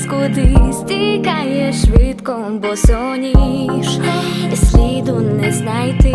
час кудись стікає швидко, бо соніж і сліду не знайти.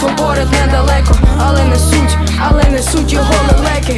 Сумборить недалеко, але не суть, але не суть його лелеки.